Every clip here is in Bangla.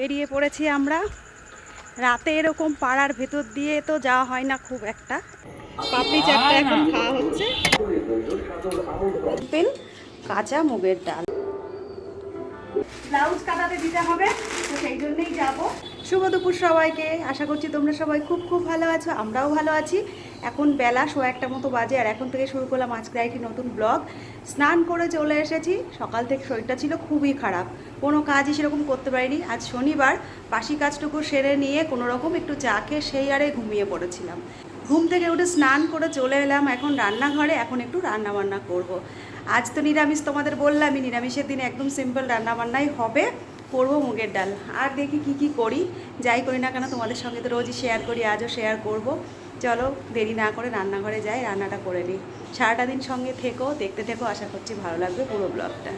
বেরিয়ে পড়েছি আমরা। রাতে এরকম পাড়ার ভেতর দিয়ে তো যাওয়া হয় না খুব একটা। পাপড়ি চাটটা এখন খাওয়া হচ্ছে। কাঁচা মুগের ডাল। ব্লাউজ কাটাতে দিতে হবে তো সেই জন্যই যাব। শুভ দুপুর সবাইকে। আশা করছি তোমরা সবাই খুব খুব ভালো আছো আমরাও ভালো আছি। এখন বেলা শো একটা মতো বাজে আর এখন থেকে শুরু করলাম আজকে একটি নতুন ব্লগ। স্নান করে চলে এসেছি। সকাল থেকে শরীরটা ছিল খুবই খারাপ। কোনো কাজই সেরকম করতে পারিনি। আজ শনিবার বাসি কাজটুকু সেরে নিয়ে কোনো রকম একটু চা খেয়ে সেই আরে ঘুমিয়ে পড়েছিলাম। ঘুম থেকে উঠে স্নান করে চলে এলাম এখন রান্নাঘরে। এখন একটু রান্না বান্না করব। আজ তো নিরামিষ তোমাদের বললামই, নিরামিষের দিনে একদম সিম্পল রান্নাবান্নাই হবে। করব মুগের ডাল। আর দেখি কি কি করি। যাই করি না কেন তোমাদের সঙ্গে তো রোজই শেয়ার করি, আজও শেয়ার করব। চলো দেরি না করে রান্নাঘরে যাই, রান্নাটা করে নিই। সারাটা দিন সঙ্গে থেকো, দেখতে থেকো, আশা করছি ভালো লাগবে পুরো ব্লগটা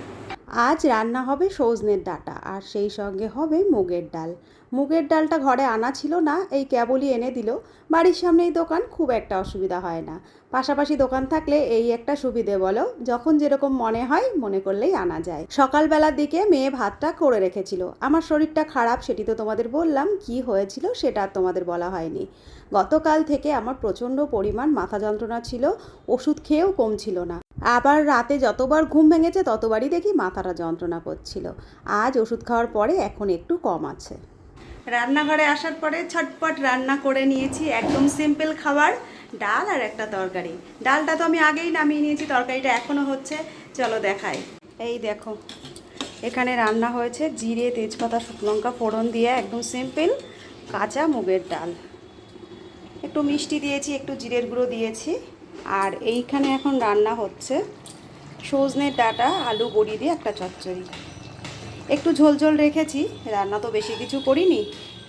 আজ রান্না হবে সজনের ডাটা আর সেই সঙ্গে হবে মুগের ডাল। মুগের ডালটা ঘরে আনা ছিল না, এই কেবলই এনে দিল। বাড়ির সামনেই দোকান, খুব একটা অসুবিধা হয় না। পাশাপাশি দোকান থাকলে এই একটা সুবিধে বলো, যখন যেরকম মনে হয় মনে করলেই আনা যায়। সকালবেলার দিকে মেয়ে ভাতটা করে রেখেছিল। আমার শরীরটা খারাপ, সেটি তো তোমাদের বললাম, কি হয়েছিল সেটা আর তোমাদের বলা হয়নি। গতকাল থেকে আমার প্রচণ্ড পরিমাণ মাথা যন্ত্রণা ছিল, ওষুধ খেয়েও কমছিল না। আবার রাতে যতবার ঘুম ভেঙেছে ততবারই দেখি মাথাটা যন্ত্রণা করছিল। আজ ওষুধ খাওয়ার পরে এখন একটু কম আছে। রান্নাঘরে আসার পরে ছটপট রান্না করে নিয়েছি একদম সিম্পল খাবার, ডাল আর একটা তরকারি। ডালটা তো আমি আগেই নামিয়ে নিয়েছি, তরকারিটা এখনও হচ্ছে। চলো দেখাই। এই দেখো, এখানে রান্না হয়েছে জিরে, তেজপাতা লঙ্কা, ফোড়ন দিয়ে একদম সিম্পল কাঁচা মুগের ডাল। একটু মিষ্টি দিয়েছি, একটু জিরের গুঁড়ো দিয়েছি। আর এইখানে এখন রান্না হচ্ছে সজনে ডাটা, আলু বড়ি দিয়ে একটা চচ্চড়ি। একটু ঝোল ঝোল রেখেছি, রান্না তো বেশি কিছু করিনি,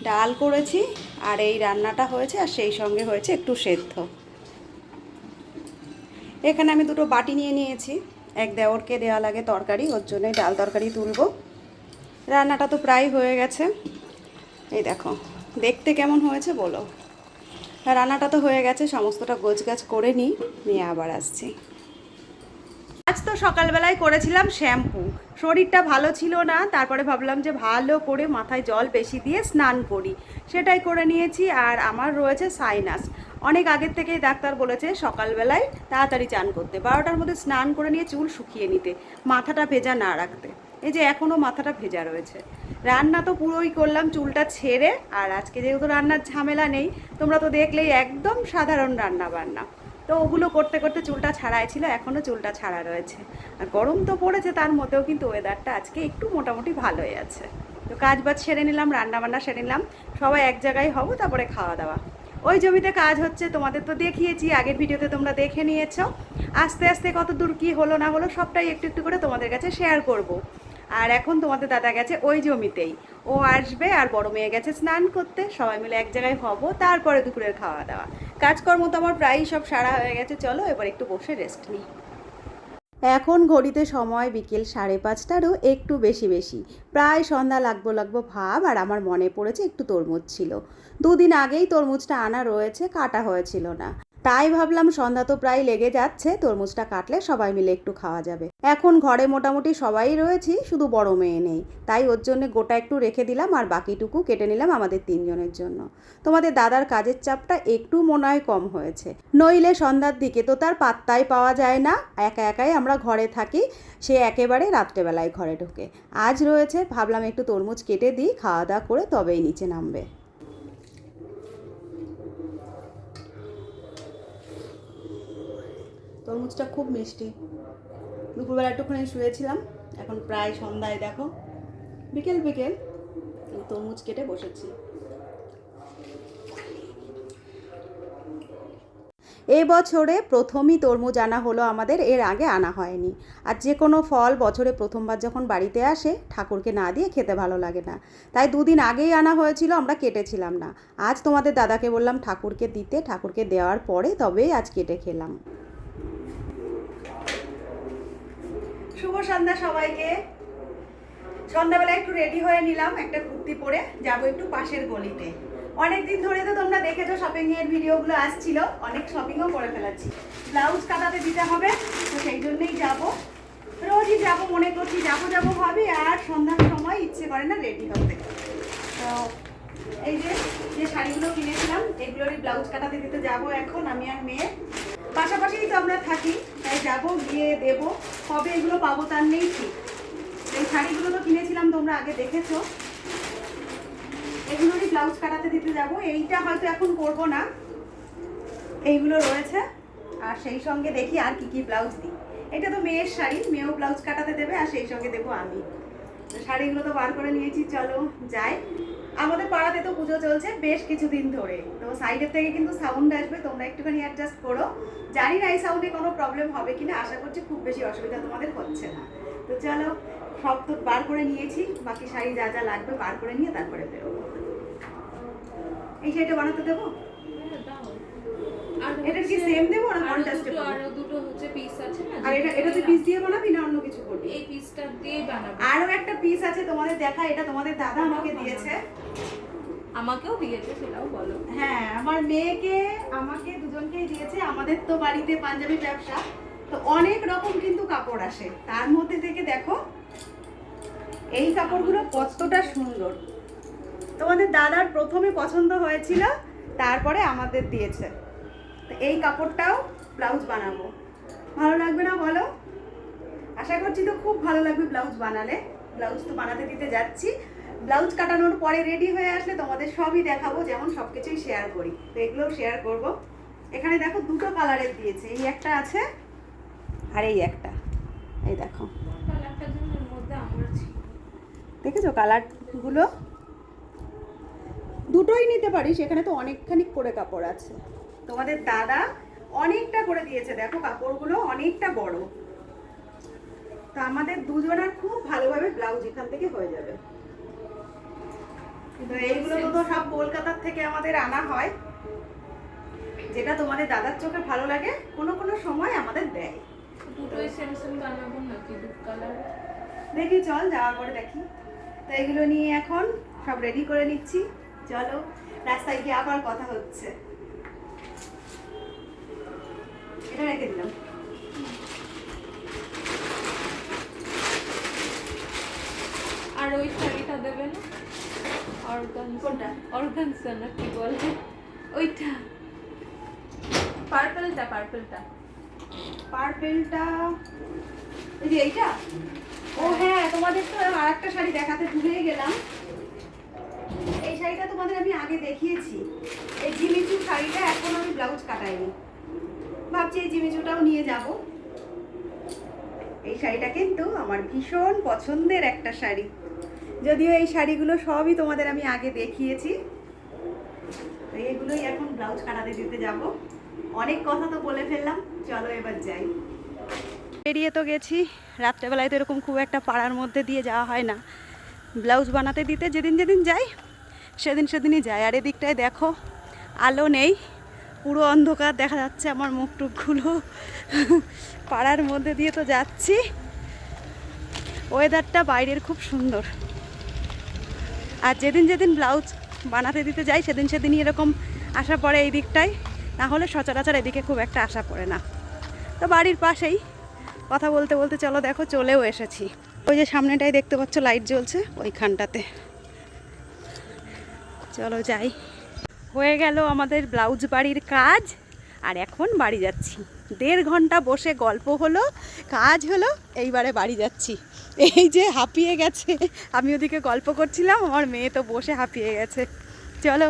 ডাল করেছি আর এই রান্নাটা হয়েছে আর সেই সঙ্গে হয়েছে একটু সেদ্ধ। এখানে আমি দুটো বাটি নিয়ে নিয়েছি, এক দেওরকে দেওয়া লাগে তরকারি, ওর জন্যই ডাল তরকারি তুলবো। রান্নাটা তো প্রায় হয়ে গেছে। এই দেখো, দেখতে কেমন হয়েছে বলো। রান্নাটা তো হয়ে গেছে, সমস্তটা গোছগাছ করে নিই, নিয়ে আবার আসছি। আজ তো সকালবেলায় করেছিলাম শ্যাম্পু। শরীরটা ভালো ছিল না, তারপরে ভাবলাম যে ভালো করে মাথায় জল বেশি দিয়ে স্নান করি। সেটাই করে নিয়েছি, আর আমার রয়েছে সাইনাস। অনেক আগের থেকেই ডাক্তার বলেছে সকালবেলায় তাড়াতাড়ি চান করতে। বারোটার মধ্যে স্নান করে নিয়ে চুল শুকিয়ে নিতে, মাথাটা ভেজা না রাখতে। এই যে এখনও মাথাটা ভেজা রয়েছে। রান্না তো পুরোই করলাম, চুলটা ছেড়ে, আর আজকে যেহেতু রান্নার ঝামেলা নেই, তোমরা তো দেখলেই একদম সাধারণ রান্না বান্না। তো ওগুলো করতে করতে চুলটা ছাড়াই ছিল এখনও চুলটা ছাড়া রয়েছে। আর গরম তো পড়েছে, তার মধ্যেও কিন্তু ওয়েদারটা আজকে একটু মোটামুটি ভালোই আছে। তো কাজ বাজ সেরে নিলাম রান্না বান্না সেরে নিলাম, সবাই এক জায়গায় হব, তারপরে খাওয়া দাওয়া ওই জমিতে কাজ হচ্ছে, তোমাদের তো দেখিয়েছি, আগের ভিডিওতে তোমরা দেখে নিয়েছো। আস্তে আস্তে কত দূর কী হলো না হলো, সবটাই একটু একটু করে তোমাদের কাছে শেয়ার করব। আর এখন তোমাদের দাদা গেছে ওই জমিতেই। ও আসবে আর বড় মেয়ে গেছে স্নান করতে। সবাই মিলে এক জায়গায় হব, তারপরে দুপুরের খাওয়া দাওয়া কাজকর্ম তো আমার প্রায়ই সব সারা হয়ে গেছে, চলো এবার একটু বসে রেস্ট নিই। এখন ঘড়িতে সময় বিকেল সাড়ে পাঁচটারও একটু বেশি বেশি। প্রায় সন্ধ্যা লাগবো লাগবো ভাব আর আমার মনে পড়েছে একটু তরমুজ ছিল। দুদিন আগেই তরমুজটা আনা রয়েছে, কাটা হয়েছিল না। তাই ভাবলাম সন্ধ্যা তো প্রায় লেগে যাচ্ছে, তরমুজটা কাটলে সবাই মিলে একটু খাওয়া যাবে। এখন ঘরে মোটামুটি সবাই রয়েছি, শুধু বড় মেয়ে নেই। তাই ওর জন্য গোটা একটু রেখে দিলাম আর বাকিটুকু কেটে নিলাম আমাদের তিনজনের জন্য। তোমাদের দাদার কাজের চাপটা একটু মনে হয় কম হয়েছে। নইলে সন্ধ্যার দিকে তো তার পাত্তাই পাওয়া যায় না। একা একাই আমরা ঘরে থাকি, সে একেবারে রাত্রেবেলায় ঘরে ঢোকে। আজ রয়েছে, ভাবলাম একটু তরমুজ কেটে দিই, খাওয়া দাওয়া করে তবেই নিচে নামবে। তরমুজটা খুব মিষ্টি। দুপুরবেলা একটুখানি শুয়েছিলাম, এখন প্রায় সন্ধ্যায় দেখো। বিকেল বিকেল, তরমুজ কেটে বসেছি। এ বছরে প্রথমই তরমুজ আনা হলো আমাদের, এর আগে আনা হয়নি। আর যে কোনো ফল বছরে প্রথমবার যখন বাড়িতে আসে, ঠাকুরকে না দিয়ে খেতে ভালো লাগে না। তাই দুদিন আগেই আনা হয়েছিল, আমরা কেটেছিলাম না। আজ তোমাদের দাদাকে বললাম, ঠাকুরকে দিতে, ঠাকুরকে দেওয়ার পরে তবেই আজ কেটে খেলাম। শুভ সন্ধ্যা সবাইকে। সন্ধ্যাবেলা একটু রেডি হয়ে নিলাম একটা কুর্তি পরে, যাব একটু পাশের গলিতে। অনেকদিন ধরে তো তোমরা দেখেছ শপিং এর ভিডিওগুলো আসছিল, অনেক শপিংও করে ফেলাচ্ছি ব্লাউজ কাটাতে দিতে হবে, তো সেই জন্যই যাব। রোজই যাব, মনে করছি যাব যাব ভাবি, আর সন্ধ্যার সময় ইচ্ছে করে না রেডি হতে। তো এই যে যে শাড়িগুলো কিনেছিলাম, এগুলোরই ব্লাউজ কাটাতে দিতে যাব এখন আমি আর মেয়ে। পাশাপাশিই তো আমরা থাকি। তাই যাব, গিয়ে দেবো। কবে এগুলো পাবো তার নেই ঠিক। এই শাড়িগুলো তো কিনেছিলাম, তোমরা আগে দেখেছ। এগুলোরই ব্লাউজ কাটাতে দিতে যাব। এইটা হয়তো এখন করব না। এইগুলো রয়েছে। আর সেই সঙ্গে দেখি আর কি কি ব্লাউজ দিই। এটা তো মেয়ের শাড়ি, মেয়েও ব্লাউজ কাটাতে দেবে, আর সেই সঙ্গে দেবো আমি। শাড়িগুলো তো বার করে নিয়েছি, চলো যাই। আমাদের পাড়াতে তো পুজো চলছে বেশ কিছুদিন ধরে। তো সাইডের থেকে কিন্তু সাউন্ড আসবে, তোমরা একটুখানি অ্যাডজাস্ট করো। জানি না এই সাউন্ডে কোনো প্রবলেম হবে কিনা, আশা করছি খুব বেশি অসুবিধা তোমাদের হচ্ছে না। তো চলো, সব তো বার করে নিয়েছি, বাকি শাড়ি যা যা লাগবে বার করে নিয়ে তারপরে বেরোবো। এই শাড়িটা বানাতে দেবো? এটা কি হচ্ছে- দেবো না আরও contrast দুটো- দেবো? আরও দুটো হচ্ছে পিস আছে না আর এটা যেটা এটা তুই দিয়ে পিস দিয়ে বানাবি না অন্য কিছু করবি? এই পিসটা দিয়ে বানাবো। আরও একটা পিস আছে তোমাদের দেখা এটা তোমাদের দাদা আমাকে দিয়েছে। আমাকেও দিয়েছে সেটাও বলো। হ্যাঁ আমার মেয়েকে আমাকে দুজনকেই দিয়েছে আমাদের তো বাড়িতে পাঞ্জাবি ব্যবসা। তো অনেক রকম কিন্তু কাপড় আসে। তার মধ্যে থেকে দেখো এই কাপড়গুলো কতটা সুন্দর। তোমাদের দাদার প্রথমে পছন্দ হয়েছিল তারপরে আমাদের দিয়েছে। এই কাপড়টাও ব্লাউজ বানাবো। ভালো লাগবে না বলো? আশা করছি তো খুব ভালো লাগবে ব্লাউজ বানালে। ব্লাউজ তো বানাতে দিতে যাচ্ছি। ব্লাউজ কাটানোর পরে রেডি হয়ে আসলে তোমাদের সবই দেখাবো, যেমন সব কিছুই শেয়ার করি। তো এগুলোও শেয়ার করব। এখানে দেখো দুটো কালারের দিয়েছে, এই একটা আছে আর এই একটা। এই দেখো। দেখেছ কালারগুলো দুটোই নিতে পারিস, এখানে তো অনেকখানি করে কাপড় আছে। তোমাদের দাদা অনেকটা করে দিয়েছে। দেখো কাপড়গুলো অনেকটা বড়। তো আমাদের দুজনের খুব ভালোভাবে ব্লাউজ এখান থেকে হয়ে যাবে। তো এইগুলো তো সব কলকাতার থেকে আমাদের আনা হয়। যেটা তোমাদের দাদার চোখে ভালো লাগে কোনো কোনো সময় আমাদের দেয়। দুটোই সেম সেম বানাবো নাকি? দু কালার দেখি চল যাওয়ার পরে দেখি। তো এগুলো নিয়ে এখন সব রেডি করে নিচ্ছি। চলো রাস্তায় গিয়ে আবার কথা হচ্ছে। এটা রেখে দিলাম। আর ওই শাড়িটা দেবে না অর্গান কোনটা? অর্গানসা না কি বলে? ওইটা। পার্পলটা পার্পলটা। পার্পেলটা এই যে এইটা? ও হ্যাঁ তোমাদের তো আর একটা শাড়ি দেখাতে ভুলেই গেলাম। এই শাড়িটা তোমাদের আমি আগে দেখিয়েছি। এই জিমিচু শাড়িটা এখন আমি ব্লাউজ কাটাইনি। ভাবছি এই জিমিচুটাও নিয়ে যাব। এই শাড়িটা কিন্তু আমার ভীষণ পছন্দের একটা শাড়ি। যদিও এই শাড়িগুলো সবই তোমাদের আমি আগে দেখিয়েছি। তো এগুলোই এখন ব্লাউজ কাটাতে দিতে যাব। অনেক কথা তো বলে ফেললাম, চলো এবার যাই। বেরিয়ে তো গেছি, রাত্রেবেলায় তো এরকম খুব একটা পাড়ার মধ্যে দিয়ে যাওয়া হয় না। ব্লাউজ বানাতে দিতে যেদিন যেদিন যাই, সেদিন সেদিনই যাই। আর এদিকটায় দেখো, আলো নেই। পুরো অন্ধকার দেখা যাচ্ছে আমার মুখ টুকগুলো পাড়ার মধ্যে দিয়ে তো যাচ্ছি। ওয়েদারটা বাইরের খুব সুন্দর। আর যেদিন যেদিন ব্লাউজ বানাতে দিতে যাই, সেদিন সেদিনই এরকম আসা পড়ে এই দিকটায়। না হলে সচরাচর এদিকে খুব একটা আসা পড়ে না। তো বাড়ির পাশেই কথা বলতে বলতে চলো দেখো, চলেও এসেছি। ওই যে সামনেটাই দেখতে পাচ্ছ লাইট জ্বলছে ওইখানটাতে। চলো যাই। হয়ে গেল আমাদের ব্লাউজ বাড়ির কাজ। আর এখন বাড়ি যাচ্ছি। দেড় ঘণ্টা বসে গল্প হলো কাজ হলো এইবারে বাড়ি যাচ্ছি। এই যে হাঁপিয়ে গেছে। আমি ওদিকে গল্প করছিলাম আমার মেয়ে তো বসে হাঁপিয়ে গেছে। চলো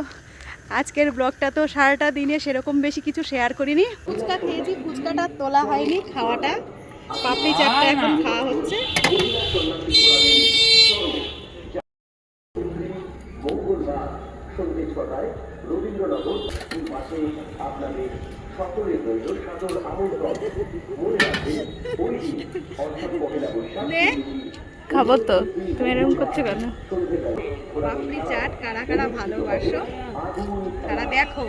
আজকের ব্লগটা তো সারাটা দিনে সেরকম বেশি কিছু শেয়ার করিনি। ফুচকা খেয়েছি ফুচকাটা তোলা হয়নি খাওয়াটা। পাপড়ি চাটটা এখন খাওয়া হচ্ছে। আপনাদের সকলের রইল সাদর আমন্ত্রণ মনে রাখবেন ওই দিন অর্থাৎ পহেলা বৈশাখ। খাব তো। তুমি এরকম করছ কেন? পাপড়ি চাট কারা কারা ভালোবাসো তারা দেখো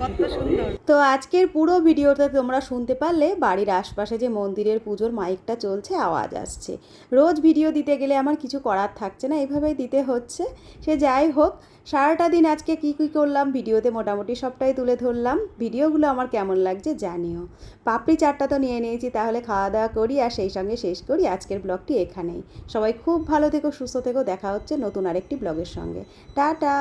কত সুন্দর। তো আজকের পুরো ভিডিওতে তোমরা শুনতে পারলে বাড়ির আশপাশে যে মন্দিরের পুজোর মাইকটা চলছে আওয়াজ আসছে। রোজ ভিডিও দিতে গেলে আমার কিছু করার থাকছে না এইভাবেই দিতে হচ্ছে। সে যাই হোক সারাটা দিন আজকে কী কী করলাম ভিডিওতে মোটামুটি সবটাই তুলে ধরলাম। ভিডিওগুলো আমার কেমন লাগছে জানিও। পাপড়ি চাটটা তো নিয়ে নিয়েছি তাহলে খাওয়া দাওয়া করি আর সেই সঙ্গে শেষ করি। আজকের ব্লগটি এখানেই। সবাই খুব ভালো থেকো সুস্থ থেকো। দেখা হচ্ছে নতুন আরেকটি ব্লগের সঙ্গে। টাটা!